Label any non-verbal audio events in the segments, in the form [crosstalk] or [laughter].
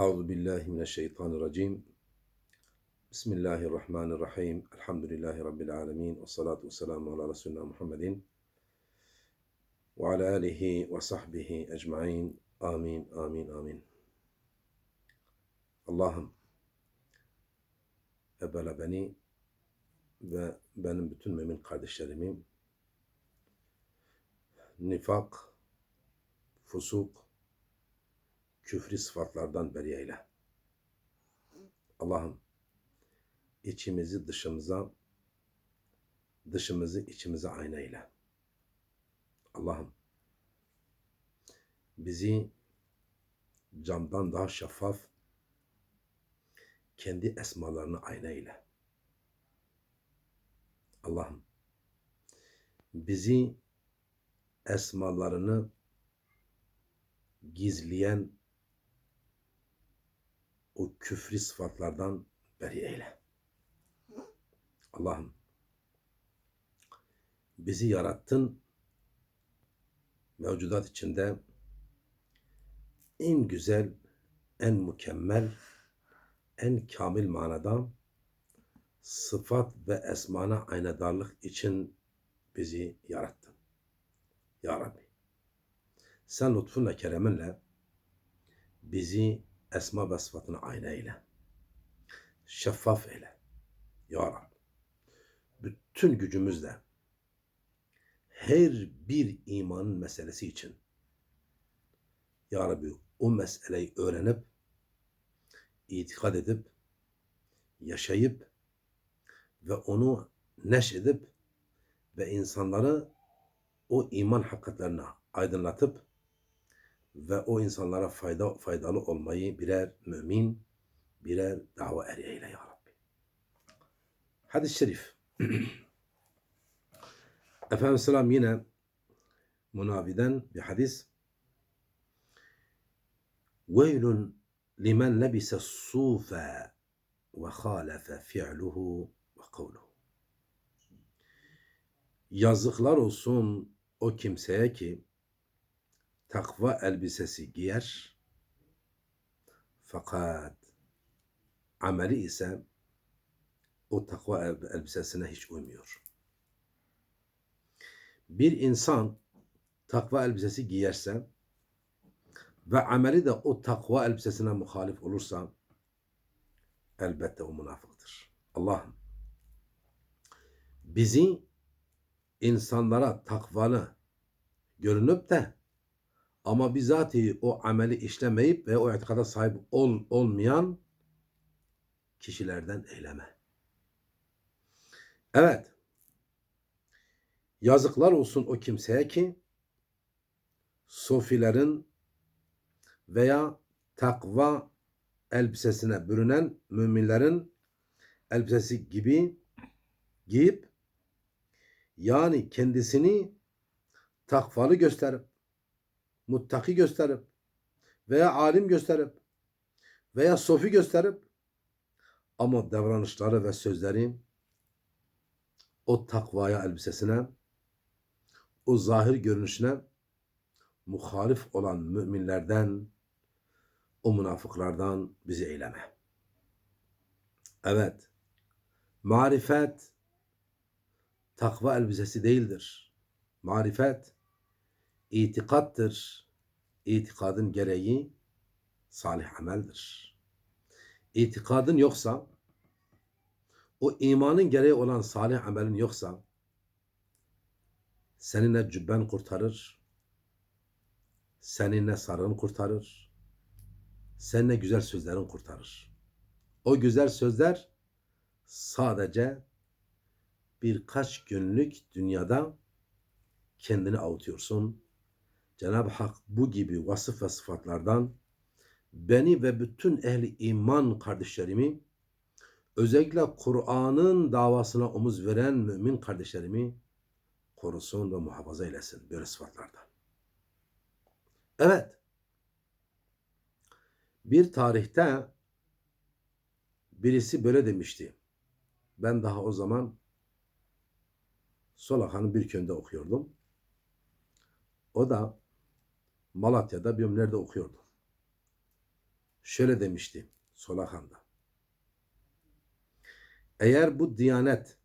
Euzu billahi mineşşeytanirracim. Bismillahirrahmanirrahim. Elhamdülillahi rabbil alamin ve salatu vesselamu ala resulina Muhammedin ve ala alihi ve sahbihi ecmaîn. Amin, amin, amin. Allah'ım evvela beni ve benim bütün mümin kardeşlerimi nifak, fusuk, küfri sıfatlardan beri eyle. Allah'ım içimizi dışımıza, dışımızı içimize ayna eyle. Allah'ım bizi camdan daha şeffaf, kendi esmalarını ayna eyle. Allah'ım bizi esmalarını gizleyen o küfri sıfatlardan beri eyle. Allah'ım bizi yarattın mevcudat içinde en güzel, en mükemmel, en kamil manada sıfat ve esmana aynadarlık için bizi yarattın. Ya Rabbi sen lütfunla kereminle bizi esma ve sıfatına ayna eyle. Şeffaf eyle. Ya Rabbi. Bütün gücümüzle her bir imanın meselesi için Ya Rabbi o meseleyi öğrenip itikad edip yaşayıp ve onu neşredip ve insanları o iman hakikatlerine aydınlatıp ve o insanlara fayda faydalı olmayı birer mümin, birer dava eri eyle ya Rabbi. Hadis-i şerif. [clears throat] Efendimiz Selam yine Munavi'den bir hadis. Veylun limen lebise sufe ve halefe fi'luhu ve kavluhu. Yazıklar olsun o kimseye ki takva elbisesi giyer fakat ameli ise o takva elbisesine hiç uymuyor. Bir insan takva elbisesi giyerse ve ameli de o takva elbisesine muhalif olursa elbette o münafıktır. Allah'ım bizi insanlara takvalı görünüp de ama bizatihi o ameli işlemeyip ve o itikada sahip ol, olmayan kişilerden eyleme. Evet. Yazıklar olsun o kimseye ki sofilerin veya takva elbisesine bürünen müminlerin elbisesi gibi giyip yani kendisini takvalı gösterip muttaki gösterip veya alim gösterip veya sofi gösterip ama davranışları ve sözleri o takvaya elbisesine o zahir görünüşüne muhalif olan müminlerden o münafıklardan bizi eyleme. Evet. Marifet takva elbisesi değildir. Marifet itikattır. İtikadın gereği salih ameldir. İtikadın yoksa, o imanın gereği olan salih amelin yoksa, seninle cübben kurtarır, seninle sarığın kurtarır, seninle güzel sözlerin kurtarır. O güzel sözler sadece birkaç günlük dünyada kendini avutuyorsun, Cenab-ı Hak bu gibi vasıf ve sıfatlardan beni ve bütün ehli iman kardeşlerimi özellikle Kur'an'ın davasına omuz veren mümin kardeşlerimi korusun ve muhafaza eylesin böyle sıfatlardan. Evet. Bir tarihte birisi böyle demişti. Ben daha o zaman Solakhan'ın bir köyünde okuyordum. O da Malatya'da nerede okuyordu. şöyle demişti Solahan'da. Eğer bu diyanet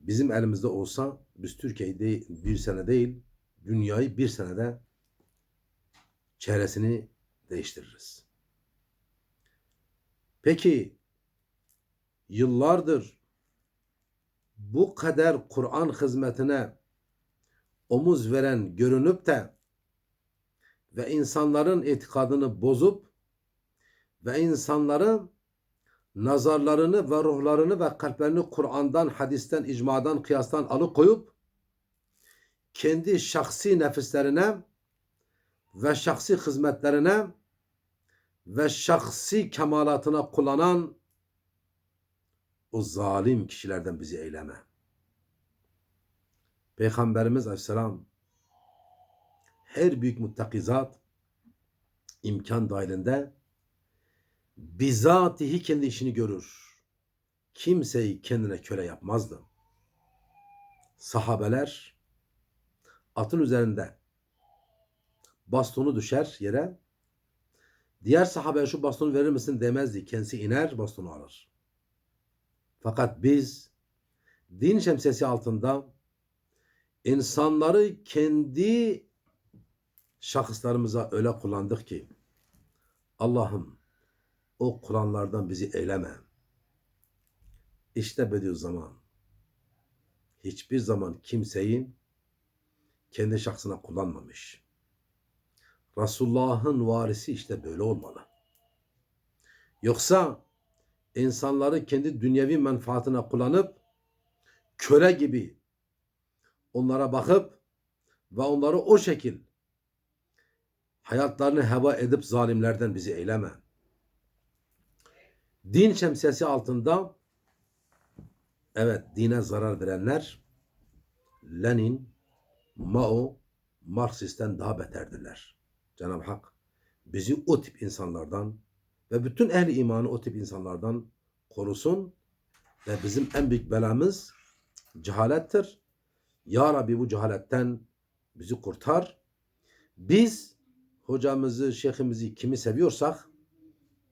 bizim elimizde olsa biz Türkiye'yi değil, bir sene değil dünyayı bir senede çehresini değiştiririz. Peki yıllardır bu kadar Kur'an hizmetine omuz veren görünüp de ve insanların itikadını bozup ve insanların nazarlarını ve ruhlarını ve kalplerini Kur'an'dan, hadisten, icmadan, kıyastan alıkoyup kendi şahsi nefislerine ve şahsi hizmetlerine ve şahsi kemalatına kullanan o zalim kişilerden bizi eyleme. Peygamberimiz Aleyhisselam her büyük muttakizat imkan dahilinde bizatihi kendi işini görür. Kimseyi kendine köle yapmazdı. Sahabeler atın üzerinde bastonu düşer yere. Diğer sahabeye şu bastonu verir misin demezdi. Kendisi iner bastonu alır. Fakat biz din şemsiyesi altında insanları kendi şahıslarımıza öyle kullandık ki Allah'ım o Kur'anlardan bizi eyleme. İşte Bediüzzaman hiçbir zaman kimseyi kendi şahsına kullanmamış. Resulullah'ın varisi işte böyle olmalı. Yoksa insanları kendi dünyevi menfaatine kullanıp köle gibi onlara bakıp ve onları o şekil hayatlarını heva edip zalimlerden bizi eyleme. Din şemsiyesi altında evet dine zarar verenler Lenin, Mao, Marksist'ten daha beterdirler. Cenab-ı Hak bizi o tip insanlardan ve bütün ehli imanı o tip insanlardan korusun ve bizim en büyük belamız cehalettir. Ya Rabbi bu cehaletten bizi kurtar. Biz hocamızı, şeyhimizi kimi seviyorsak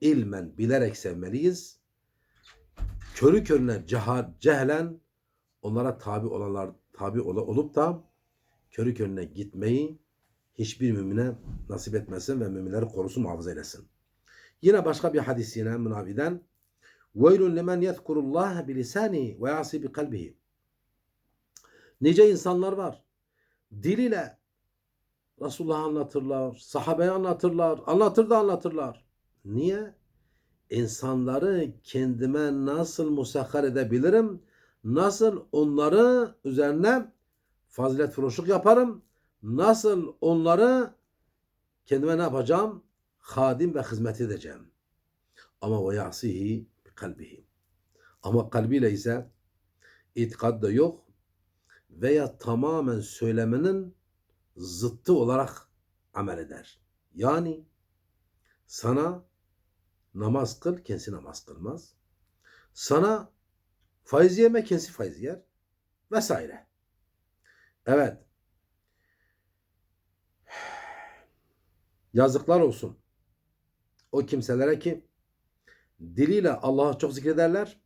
ilmen bilerek sevmeliyiz. Körü körüne ceha, cehlen onlara tabi olanlar tabi ol, olup da körü körüne gitmeyi hiçbir mümine nasip etmesin ve müminleri korusun muhafaza eylesin. Yine başka bir hadis yine münaviden وَيْلٌ لَمَنْ يَذْكُرُ اللّٰهَ بِلِسَانِهِ وَيَعْصِي بِقَلْبِهِ Nice insanlar var. Diliyle Resulullah'ı anlatırlar, sahabeyi anlatırlar, anlatır da anlatırlar. Niye? İnsanları kendime nasıl musahhar edebilirim? Nasıl onları üzerine fazilet furuşluk yaparım? Nasıl onları kendime ne yapacağım? Hadim ve hizmet edeceğim. Ama ve yasihi kalbihi. Ama kalbiyle ise itikad da yok veya tamamen söylemenin zıttı olarak amel eder. Yani sana namaz kıl, kendisi namaz kılmaz. Sana faiz yeme, kendisi faiz yer. Vesaire. Evet. Yazıklar olsun. O kimselere ki diliyle Allah'ı çok zikrederler.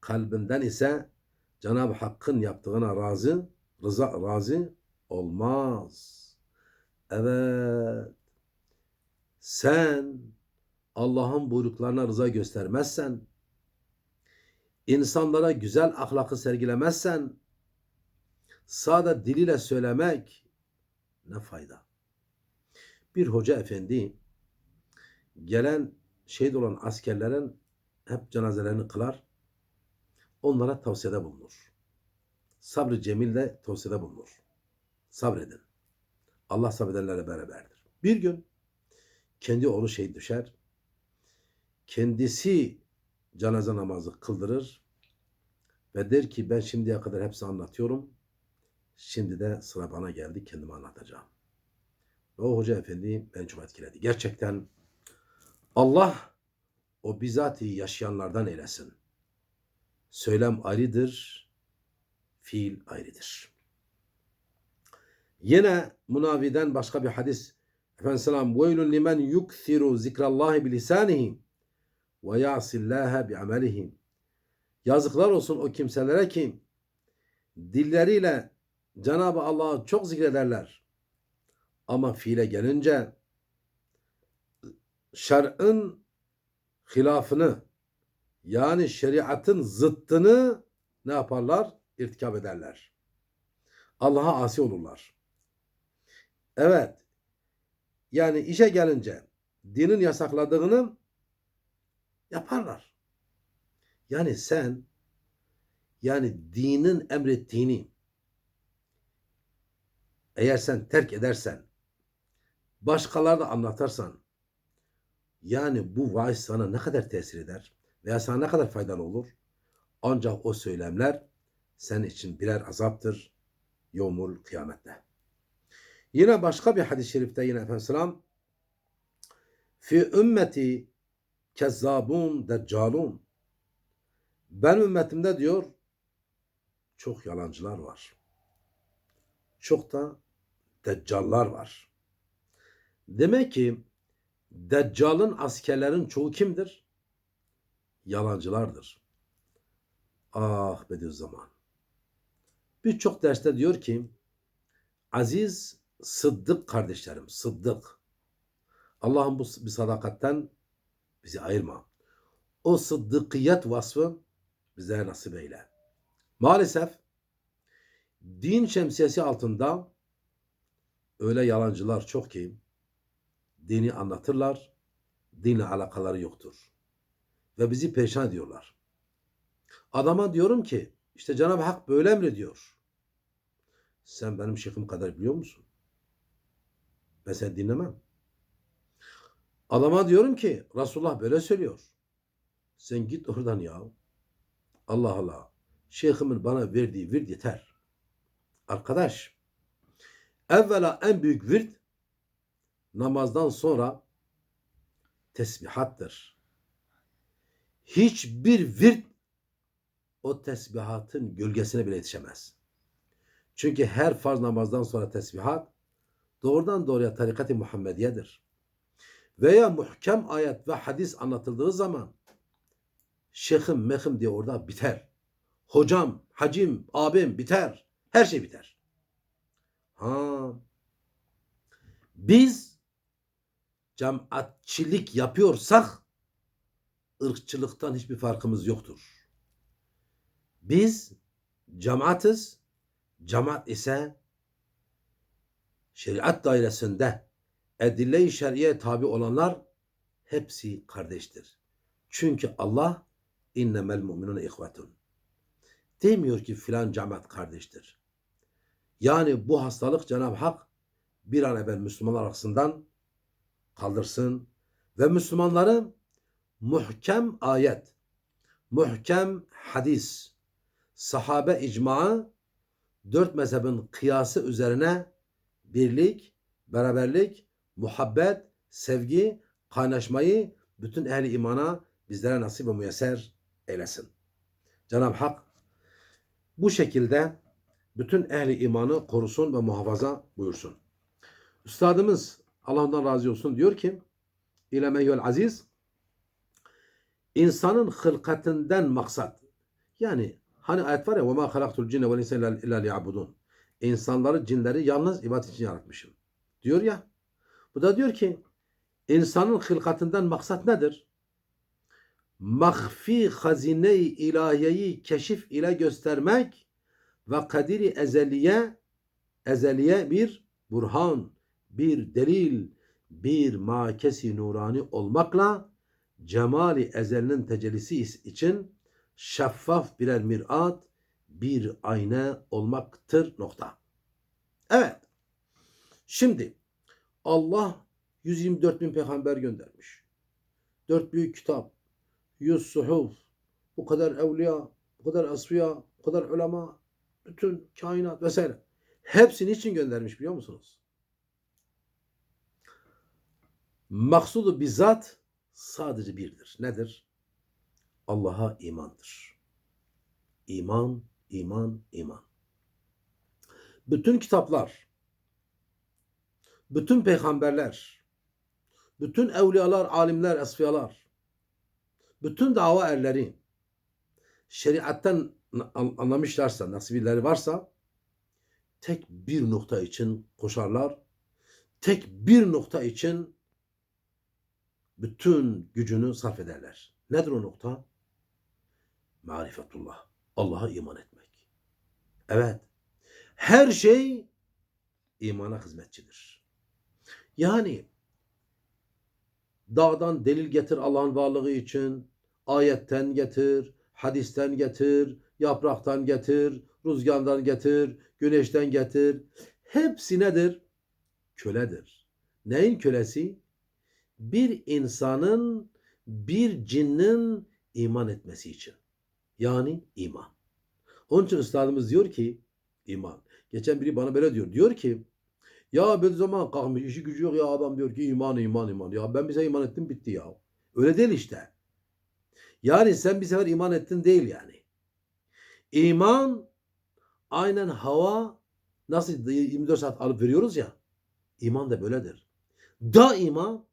Kalbinden ise Cenab-ı Hakk'ın yaptığına razı, rıza, razı olmaz. Evet. Sen Allah'ın buyruklarına rıza göstermezsen, insanlara güzel ahlakı sergilemezsen, sade diliyle söylemek ne fayda? Bir hoca efendi gelen şehit olan askerlerin hep cenazelerini kılar. Onlara tavsiyede bulunur. Sabrı cemil de tavsiyede bulunur. Sabredin. Allah sabredenlerle beraberdir. Bir gün kendi oğlu şehit düşer. Kendisi cenaze namazı kıldırır ve der ki ben şimdiye kadar hepsi anlatıyorum. Şimdi de sıra bana geldi kendime anlatacağım. Ve o hoca efendi beni çok etkiledi. Gerçekten Allah o bizatihi yaşayanlardan eylesin. Söylem ayrıdır, fiil ayrıdır. Yine Munavi'den başka bir hadis Efendimiz selam veylun limen yukthiru zikrallahi bilisanihi ve ya'sillaha bi'amelihi. Yazıklar olsun o kimselere ki dilleriyle Cenab-ı Allah'ı çok zikrederler. Ama fiile gelince şer'ın hilafını yani şeriatın zıttını ne yaparlar? İrtikap ederler. Allah'a asi olurlar. Evet. Yani işe gelince dinin yasakladığını yaparlar. Yani sen yani dinin emrettiğini eğer sen terk edersen başkalarına anlatarsan yani bu vaaz sana ne kadar tesir eder veya sana ne kadar faydalı olur? Ancak o söylemler senin için birer azaptır yevmul kıyamette. Yine başka bir hadis-i şerifte yine Efendimiz Selam fi ümmeti kezzabun deccalun ben ümmetimde diyor çok yalancılar var. Çok da deccallar var. Demek ki Deccal'ın askerlerin çoğu kimdir? Yalancılardır. Ah Bediüzzaman. Birçok derste diyor ki Aziz Sıddık kardeşlerim, Sıddık. Allah'ım bu bir sadakatten bizi ayırma. O sıddıkiyet vasfı bize nasip eyle. Maalesef din şemsiyesi altında öyle yalancılar çok ki dini anlatırlar, dinle alakaları yoktur. Ve bizi perişan ediyorlar. Adama diyorum ki, işte Cenab-ı Hak böyle emrediyor. Sen benim şeyhim kadar biliyor musun? Ben seni dinlemem. Adama diyorum ki, Resulullah böyle söylüyor. Sen git oradan ya. Allah Allah. Şeyhimin bana verdiği virt yeter. Arkadaş, evvela en büyük virt namazdan sonra tesbihattır. Hiçbir virt o tesbihatın gölgesine bile yetişemez. Çünkü her farz namazdan sonra tesbihat doğrudan doğruya tarikat-ı Muhammediye'dir. Veya muhkem ayet ve hadis anlatıldığı zaman şeyhim mehim diye orada biter. Hocam, hacim, abim biter. Her şey biter. Ha. Biz cemaatçilik yapıyorsak ırkçılıktan hiçbir farkımız yoktur. Biz cemaatiz, cemaat ise şeriat dairesinde edille-i şer'iye tabi olanlar hepsi kardeştir. Çünkü Allah innemel mu'minun ihvetun. Demiyor ki filan cemaat kardeştir. Yani bu hastalık Cenab-ı Hak bir an evvel Müslümanlar arasından kaldırsın ve Müslümanların muhkem ayet, muhkem hadis, sahabe icmaı, dört mezhebin kıyası üzerine birlik, beraberlik, muhabbet, sevgi, kaynaşmayı bütün ehli imana bizlere nasip ve müyesser eylesin. Cenab-ı Hak bu şekilde bütün ehli imanı korusun ve muhafaza buyursun. Üstadımız Allah ondan razı olsun diyor ki İlemeyyül aziz insanın hılkatinden maksat yani hani ayet var ya وَمَا خَلَقْتُ الْجِنَّ وَالْاِنْسَ اِلَّا لِيَعْبُدُونَ İnsanları, cinleri yalnız ibadet için yaratmışım. Diyor ya. Bu da diyor ki insanın hılkatinden maksat nedir? Mahfi hazine-i ilahiyeyi keşif ile göstermek ve kadiri ezeliye ezeliye bir burhan, bir delil, bir makesi nurani olmakla cemali ezelinin tecellisi için şeffaf birer mirat, bir ayna olmaktır nokta. Evet. Şimdi Allah 124 bin peygamber göndermiş. Dört büyük kitap, yüz suhuf, bu kadar evliya, bu kadar asfiya, bu kadar ulema, bütün kainat vesaire. Hepsini için göndermiş biliyor musunuz? Maksudu bizzat sadece birdir. Nedir? Allah'a imandır. İman, iman, iman. Bütün kitaplar bütün peygamberler, bütün evliyalar, alimler, esfiyalar, bütün dava erleri şeriattan an- anlamışlarsa, nasibileri varsa tek bir nokta için koşarlar. Tek bir nokta için bütün gücünü sarf ederler. Nedir o nokta? Marifetullah. Allah'a iman etmek. Evet. Her şey imana hizmetçidir. Yani dağdan delil getir Allah'ın varlığı için, ayetten getir, hadisten getir, yapraktan getir, rüzgardan getir, güneşten getir. Hepsi nedir? Köledir. Neyin kölesi? Bir insanın, bir cinnin iman etmesi için. Yani iman. Onun için üstadımız diyor ki iman. Geçen biri bana böyle diyor. Diyor ki ya bir zaman kalkmış işi gücü yok ya adam diyor ki iman iman iman. Ya ben bize iman ettim bitti ya. Öyle değil işte. Yani sen bir sefer iman ettin değil yani. İman aynen hava nasıl 24 saat alıp veriyoruz ya. İman da böyledir. Daima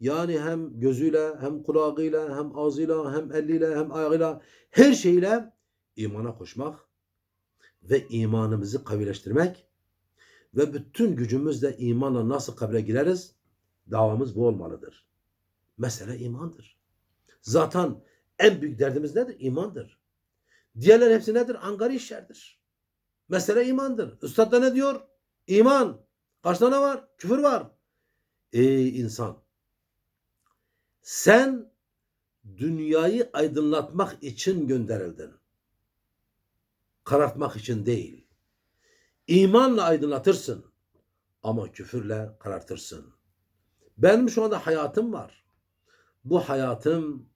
yani hem gözüyle hem kulağıyla hem ağzıyla hem eliyle hem ayağıyla her şeyle imana koşmak ve imanımızı kavileştirmek ve bütün gücümüzle imanla nasıl kabre gireriz? Davamız bu olmalıdır. Mesele imandır. Zaten en büyük derdimiz nedir? İmandır. Diğerler hepsi nedir? Angari işlerdir. Mesele imandır. Üstad da ne diyor? İman. Karşıda ne var? Küfür var. Ey insan! Sen dünyayı aydınlatmak için gönderildin. Karartmak için değil. İmanla aydınlatırsın ama küfürle karartırsın. Benim şu anda hayatım var. Bu hayatım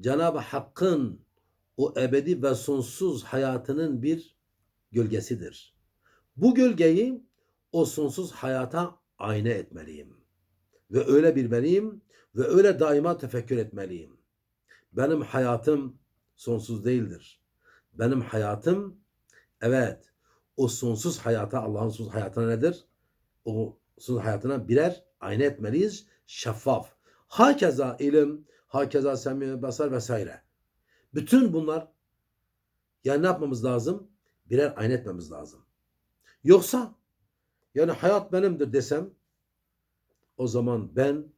Cenab-ı Hakk'ın o ebedi ve sonsuz hayatının bir gölgesidir. Bu gölgeyi o sonsuz hayata ayna etmeliyim. Ve öyle bilmeliyim ve öyle daima tefekkür etmeliyim. Benim hayatım sonsuz değildir. Benim hayatım evet o sonsuz hayata Allah'ın sonsuz hayatına nedir? O sonsuz hayatına birer ayna etmeliyiz. Şeffaf. Hakeza ilim, hakeza semi, basar vesaire. Bütün bunlar yani ne yapmamız lazım? Birer ayna etmemiz lazım. Yoksa yani hayat benimdir desem o zaman ben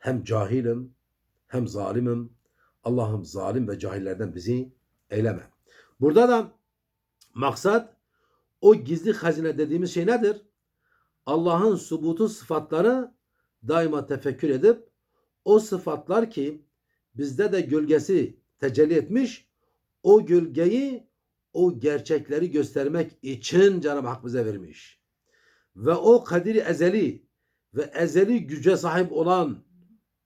hem cahilim hem zalimim. Allah'ım zalim ve cahillerden bizi eyleme. Burada da maksat o gizli hazine dediğimiz şey nedir? Allah'ın subutu sıfatları daima tefekkür edip o sıfatlar ki bizde de gölgesi tecelli etmiş o gölgeyi o gerçekleri göstermek için Cenab-ı Hak bize vermiş. Ve o kadiri ezeli ve ezeli güce sahip olan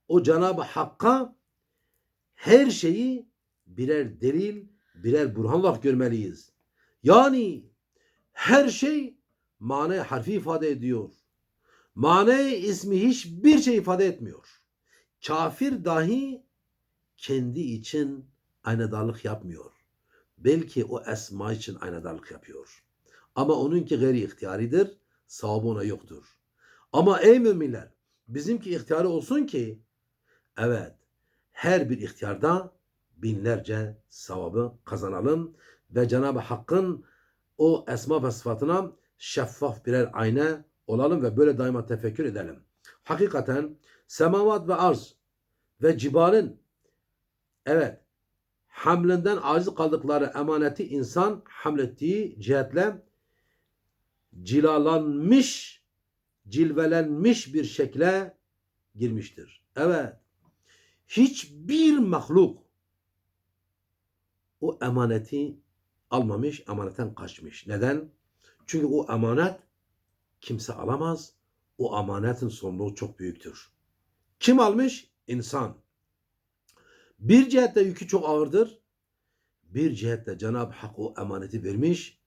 o Cenab-ı Hakk'a her şeyi birer delil, birer burhan olarak görmeliyiz. Yani her şey manayı harfi ifade ediyor. Manayı ismi hiçbir şey ifade etmiyor. Kafir dahi kendi için aynadarlık yapmıyor. Belki o esma için aynadarlık yapıyor. Ama onunki gayri ihtiyaridir. Savabı ona yoktur. Ama ey müminler bizimki ihtiyarı olsun ki evet her bir ihtiyarda binlerce sevabı kazanalım ve Cenab-ı Hakk'ın o esma ve sıfatına şeffaf birer ayna olalım ve böyle daima tefekkür edelim. Hakikaten semavat ve arz ve cibalin evet hamlinden aciz kaldıkları emaneti insan hamlettiği cihetle cilalanmış, cilvelenmiş bir şekle girmiştir. Evet. Hiçbir mahluk o emaneti almamış, emanetten kaçmış. Neden? Çünkü o emanet kimse alamaz. O emanetin sorumluluğu çok büyüktür. Kim almış? İnsan. Bir cihette yükü çok ağırdır. Bir cihette Cenab-ı Hak o emaneti vermiş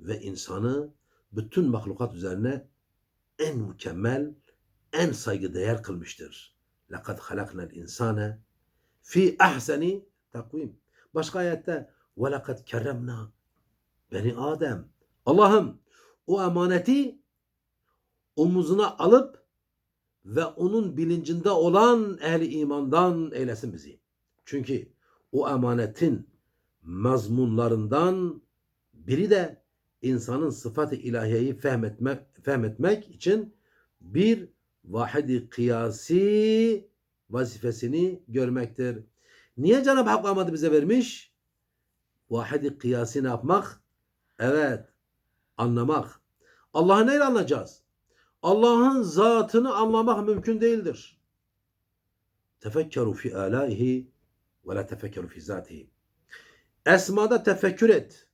ve insanı bütün mahlukat üzerine en mükemmel, en saygıdeğer kılmıştır. لَقَدْ خَلَقْنَا الْاِنْسَانَ fi ahseni takvim. Başka ayette وَلَقَدْ kerremna Beni Adem. Allah'ım o emaneti omuzuna alıp ve onun bilincinde olan ehli imandan eylesin bizi. Çünkü o emanetin mazmunlarından biri de insanın sıfat-ı ilahiyeyi fehmetmek, fehmetmek için bir vahidi kıyasi vazifesini görmektir. Niye Cenab-ı Hak Ahmet'i bize vermiş? Vahidi kıyasi ne yapmak? Evet, anlamak. Allah'ı neyle anlayacağız? Allah'ın zatını anlamak mümkün değildir. Tefekkeru fi alaihi ve la tefekkeru fi zatihi. Esmada tefekkür et.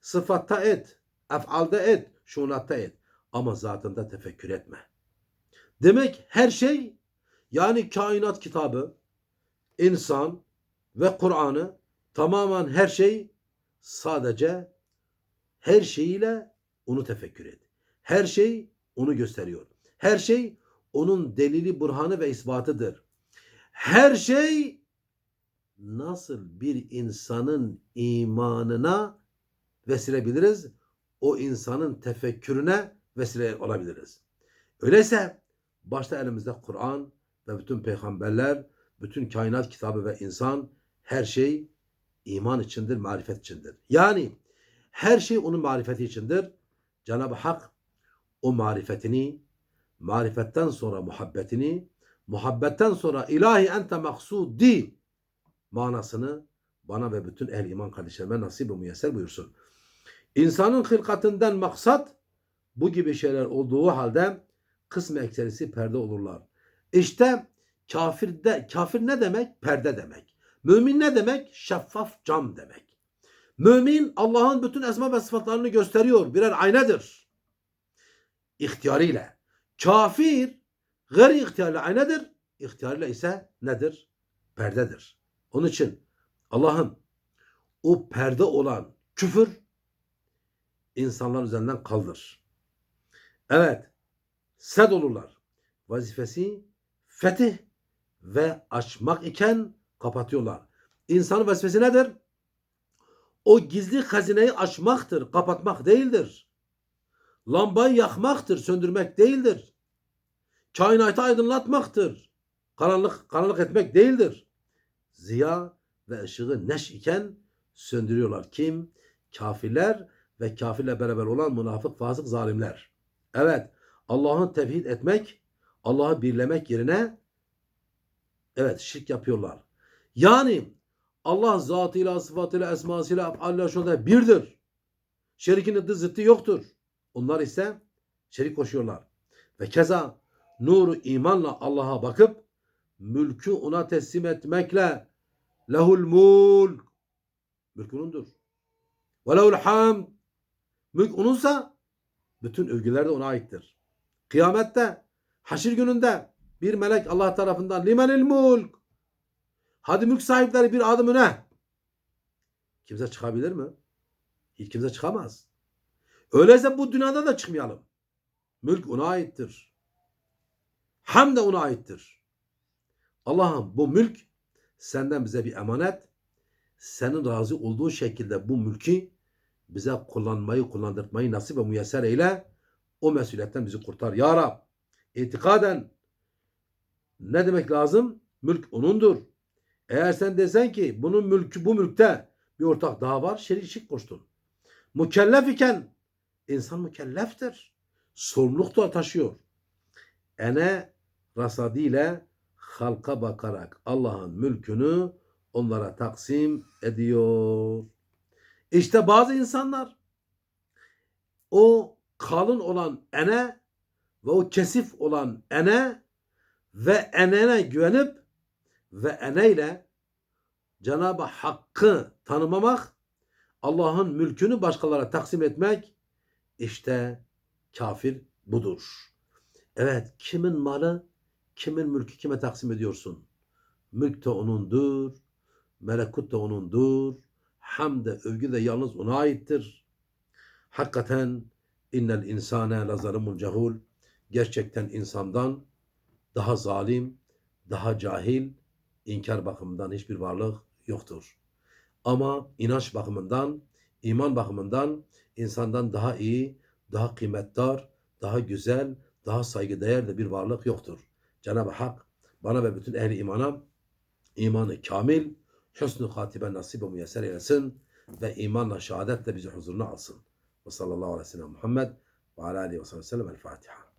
Sıfatta et. Ef'alda et. Şunatta et. Ama zatında tefekkür etme. Demek her şey yani kainat kitabı, insan ve Kur'an'ı tamamen her şey sadece her şeyiyle onu tefekkür et. Her şey onu gösteriyor. Her şey onun delili, burhanı ve isbatıdır. Her şey nasıl bir insanın imanına vesile biliriz? O insanın tefekkürüne vesile olabiliriz. Öyleyse başta elimizde Kur'an ve bütün peygamberler, bütün kainat kitabı ve insan her şey iman içindir, marifet içindir. Yani her şey onun marifeti içindir. Cenab-ı Hak o marifetini, marifetten sonra muhabbetini, muhabbetten sonra ilahi ente maksudi manasını bana ve bütün ehl iman kardeşlerime nasip ve müyesser buyursun. İnsanın hılkatinden maksat bu gibi şeyler olduğu halde kısmı ekserisi perde olurlar. İşte kafirde, kafir ne demek? Perde demek. Mümin ne demek? Şeffaf cam demek. Mümin Allah'ın bütün esma ve sıfatlarını gösteriyor. Birer aynadır. İhtiyarıyla. Kafir gayri ihtiyarıyla aynadır. İhtiyarıyla ise nedir? Perdedir. Onun için Allah'ım o perde olan küfür insanlar üzerinden kaldır. Evet. Sed olurlar. Vazifesi fetih ve açmak iken kapatıyorlar. İnsanın vazifesi nedir? O gizli hazineyi açmaktır, kapatmak değildir. Lambayı yakmaktır, söndürmek değildir. Kainatı aydınlatmaktır. Karanlık, karanlık etmek değildir. Ziya ve ışığı neş iken söndürüyorlar. Kim? Kafirler ve kafirle beraber olan münafık, fasık, zalimler. Evet, Allah'ı tevhid etmek, Allah'ı birlemek yerine evet şirk yapıyorlar. Yani Allah zatıyla, sıfatıyla, esmasıyla, afalıyla şurada birdir. Şerikin zıttı yoktur. Onlar ise şerik koşuyorlar. Ve keza nuru imanla Allah'a bakıp mülkü ona teslim etmekle lehul mulk mülk onundur. Ve lehul hamd mülk onunsa bütün övgüler de ona aittir. Kıyamette haşir gününde bir melek Allah tarafından limenil mulk hadi mülk sahipleri bir adım öne. Kimse çıkabilir mi? Hiç kimse çıkamaz. Öyleyse bu dünyada da çıkmayalım. Mülk ona aittir. Ham da ona aittir. Allah'ım bu mülk senden bize bir emanet. Senin razı olduğu şekilde bu mülkü bize kullanmayı, kullandırmayı nasip ve müyesser eyle. O mesuliyetten bizi kurtar. Ya Rab, itikaden ne demek lazım? Mülk onundur. Eğer sen desen ki bunun mülkü bu mülkte bir ortak daha var, şerik şirk koştun. Mükellef iken insan mükelleftir. Sorumluluk da taşıyor. Ene rasadiyle halka bakarak Allah'ın mülkünü onlara taksim ediyor. İşte bazı insanlar o kalın olan ene ve o kesif olan ene ve enene güvenip ve eneyle Cenab-ı Hakk'ı tanımamak, Allah'ın mülkünü başkalara taksim etmek işte kafir budur. Evet, kimin malı, kimin mülkü kime taksim ediyorsun? Mülk de onundur, melekut da onundur, hamd de, övgü de yalnız ona aittir. Hakikaten İnnel insane la zalimul cehul. Gerçekten insandan daha zalim, daha cahil, inkar bakımından hiçbir varlık yoktur. Ama inanç bakımından, iman bakımından insandan daha iyi, daha kıymetdar, daha güzel, daha saygıdeğer de bir varlık yoktur. Cenab-ı Hak bana ve bütün ehli imana imanı kamil, hüsnü hatibe nasibi müyesser eylesin ve imanla şehadetle bizi huzuruna alsın. وصلى الله على سيدنا محمد وعلى آله وصحبه وسلم الفاتحة.